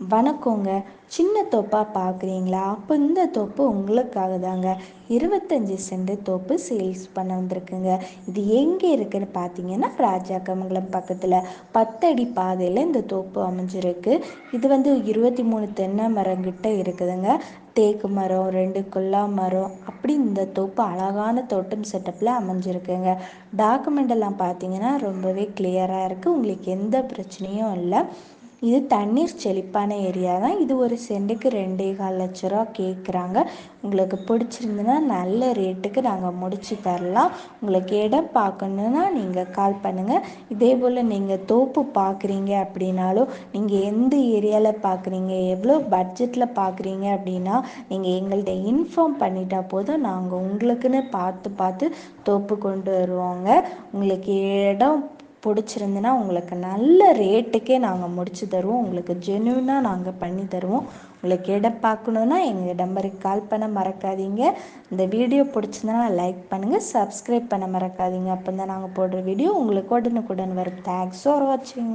வணக்கங்க. சின்ன தோப்பாக பார்க்குறீங்களா அப்போ இந்த தோப்பு உங்களுக்காக தாங்க இருபத்தஞ்சி சென்ட் தோப்பு சேல்ஸ் பண்ண வந்திருக்குங்க. இது எங்கே இருக்குன்னு பார்த்தீங்கன்னா ராஜாக்கமங்கலம் பக்கத்தில் பத்தடி பாதையில் இந்த தோப்பு அமைஞ்சிருக்கு. இது வந்து இருபத்தி மூணு தென்னை மரங்கிட்ட இருக்குதுங்க. தேக்கு மரம் ரெண்டு கொல்லா மரம் அப்படி இந்த தோப்பு அழகான தோட்டம் செட்டப்பில் அமைஞ்சிருக்குங்க. டாக்குமெண்ட் எல்லாம் பார்த்தீங்கன்னா ரொம்பவே கிளியராக இருக்குது உங்களுக்கு எந்த பிரச்சனையும் இல்லை. இது தண்ணீர் செழிப்பான ஏரியா தான். இது ஒரு சென்ட்டுக்கு ரெண்டே கால் லட்ச ரூபா கேட்குறாங்க உங்களுக்கு பிடிச்சிருந்துன்னா நல்ல ரேட்டுக்கு நாங்கள் முடித்து தரலாம். உங்களுக்கு இடம் பார்க்கணுன்னா நீங்கள் கால் பண்ணுங்கள் இதே போல் நீங்கள் தோப்பு பார்க்குறீங்க அப்படின்னாலும் நீங்கள் எந்த ஏரியாவில் பார்க்குறீங்க எவ்வளோ பட்ஜெட்டில் பார்க்குறீங்க அப்படின்னா நீங்கள் எங்கள்கிட்ட இன்ஃபார்ம் பண்ணிட்டா போதும். நாங்கள் உங்களுக்குன்னு பார்த்து பார்த்து தோப்பு கொண்டு வருவோங்க. உங்களுக்கு இடம் பிடிச்சிருந்துன்னா உங்களுக்கு நல்ல ரேட்டுக்கே நாங்கள் முடிச்சு தருவோம். உங்களுக்கு ஜென்யூனாக நாங்கள் பண்ணி தருவோம். உங்களுக்கு இடம் பார்க்கணுன்னா எங்கள் நம்பருக்கு கால் பண்ண மறக்காதீங்க. இந்த வீடியோ பிடிச்சிருந்தனா லைக் பண்ணுங்கள் சப்ஸ்கிரைப் பண்ண மறக்காதீங்க. அப்போ தான் நாங்கள் போடுற வீடியோ உங்களுக்கு உடனுக்குடன் வரும். தேங்க்ஸ் ஃபார் வாட்சிங்